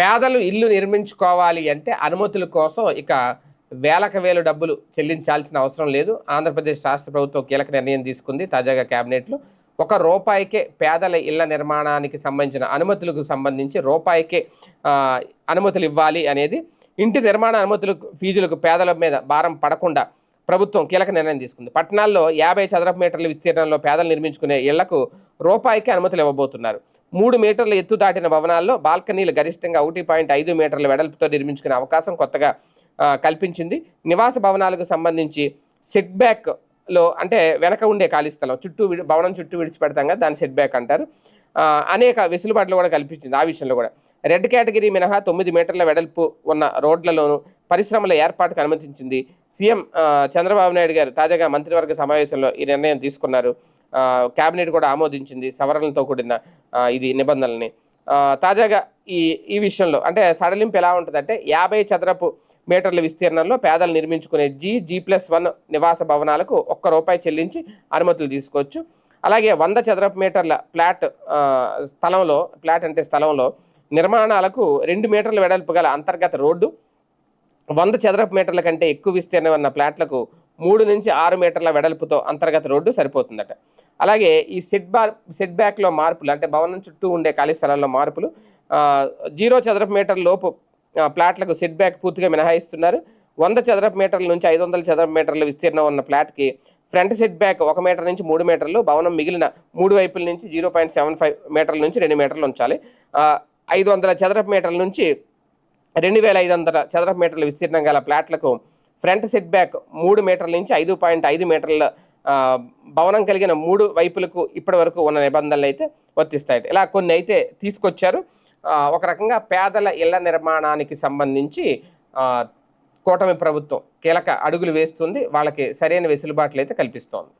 పేదలు ఇల్లు నిర్మించుకోవాలి అంటే అనుమతుల కోసం ఇక వేలకు వేలు డబ్బులు చెల్లించాల్సిన అవసరం లేదు. ఆంధ్రప్రదేశ్ రాష్ట్ర ప్రభుత్వం కీలక నిర్ణయం తీసుకుంది. తాజాగా కేబినెట్లో ఒక రూపాయికే పేదల ఇళ్ళ నిర్మాణానికి సంబంధించిన అనుమతులకు సంబంధించి రూపాయికే అనుమతులు ఇవ్వాలి అనేది ఇంటి నిర్మాణ అనుమతులకు ఫీజులకు పేదల మీద భారం పడకుండా ప్రభుత్వం కీలక నిర్ణయం తీసుకుంది. పట్టణాల్లో యాభై చదరపు మీటర్ల విస్తీర్ణంలో పేదలు నిర్మించుకునే ఇళ్ళకు రూపాయికి అనుమతులు ఇవ్వబోతున్నారు. మూడు మీటర్ల ఎత్తు దాటిన భవనాల్లో బాల్కనీలు గరిష్టంగా ఒకటి పాయింట్ ఐదు మీటర్ల వెడల్పుతో నిర్మించుకునే అవకాశం కొత్తగా కల్పించింది. నివాస భవనాలకు సంబంధించి సెట్బ్యాక్లో అంటే వెనక ఉండే ఖాళీ స్థలం చుట్టూ భవనం చుట్టూ విడిచిపెడతాం కదా దాన్ని సెట్ బ్యాక్ అంటారు. అనేక వెసులుబాట్లు కూడా కల్పించింది ఆ విషయంలో కూడా. రెడ్ కేటగిరీ మినహా తొమ్మిది మీటర్ల వెడల్పు ఉన్న రోడ్లలోనూ పరిశ్రమల ఏర్పాటుకు అనుమతించింది సీఎం చంద్రబాబు నాయుడు గారు. తాజాగా మంత్రివర్గ సమావేశంలో ఈ నిర్ణయం తీసుకున్నారు. కేబినెట్ కూడా ఆమోదించింది సవరణలతో కూడిన ఇది నిబంధనల్ని. తాజాగా ఈ ఈ విషయంలో అంటే సడలింపు ఎలా ఉంటుందంటే యాభై చదరపు మీటర్ల విస్తీర్ణంలో పేదలు నిర్మించుకునే జీ జీ ప్లస్ వన్ నివాస భవనాలకు ఒక్క రూపాయి చెల్లించి అనుమతులు తీసుకోవచ్చు. అలాగే వంద చదరపు మీటర్ల ప్లాట్ స్థలంలో ప్లాట్ అంటే స్థలంలో నిర్మాణాలకు రెండు మీటర్ల వెడల్పు గల అంతర్గత రోడ్డు వంద చదరపు మీటర్ల కంటే ఎక్కువ విస్తీర్ణం ఉన్న ప్లాట్లకు మూడు నుంచి ఆరు మీటర్ల వెడల్పుతో అంతర్గత రోడ్డు సరిపోతుందట. అలాగే ఈ సెట్ బార్ సెట్ బ్యాక్లో మార్పులు అంటే భవనం చుట్టూ ఉండే ఖాళీ స్థలాల్లో మార్పులు జీరో చదరపు మీటర్ లోపు ప్లాట్లకు సెట్ బ్యాక్ పూర్తిగా మినహాయిస్తున్నారు. వంద చదరపు మీటర్ల నుంచి ఐదు వందల చదరపు మీటర్ల విస్తీర్ణం ఉన్న ప్లాట్కి ఫ్రంట్ సెట్ బ్యాక్ ఒక మీటర్ నుంచి మూడు మీటర్లు భవనం మిగిలిన మూడు వైపుల నుంచి జీరో పాయింట్ సెవెన్ ఫైవ్ మీటర్ల నుంచి రెండు మీటర్లు ఉంచాలి. ఐదు వందల చదరపు మీటర్ల నుంచి రెండు వేల ఐదు వందల చదరపు మీటర్ల విస్తీర్ణం గల ప్లాట్లకు ఫ్రంట్ సెట్ బ్యాక్ మూడు మీటర్ల నుంచి ఐదు పాయింట్ ఐదు మీటర్ల భవనం కలిగిన మూడు వైపులకు ఇప్పటి వరకు ఉన్న నిబంధనలు అయితే వర్తిస్తాయి. ఇలా కొన్ని అయితే తీసుకొచ్చారు. ఒక రకంగా పేదల ఇళ్ళ నిర్మాణానికి సంబంధించి కూటమి ప్రభుత్వం కీలక అడుగులు వేస్తుంది. వాళ్ళకి సరైన వెసులుబాట్లు అయితే కల్పిస్తోంది.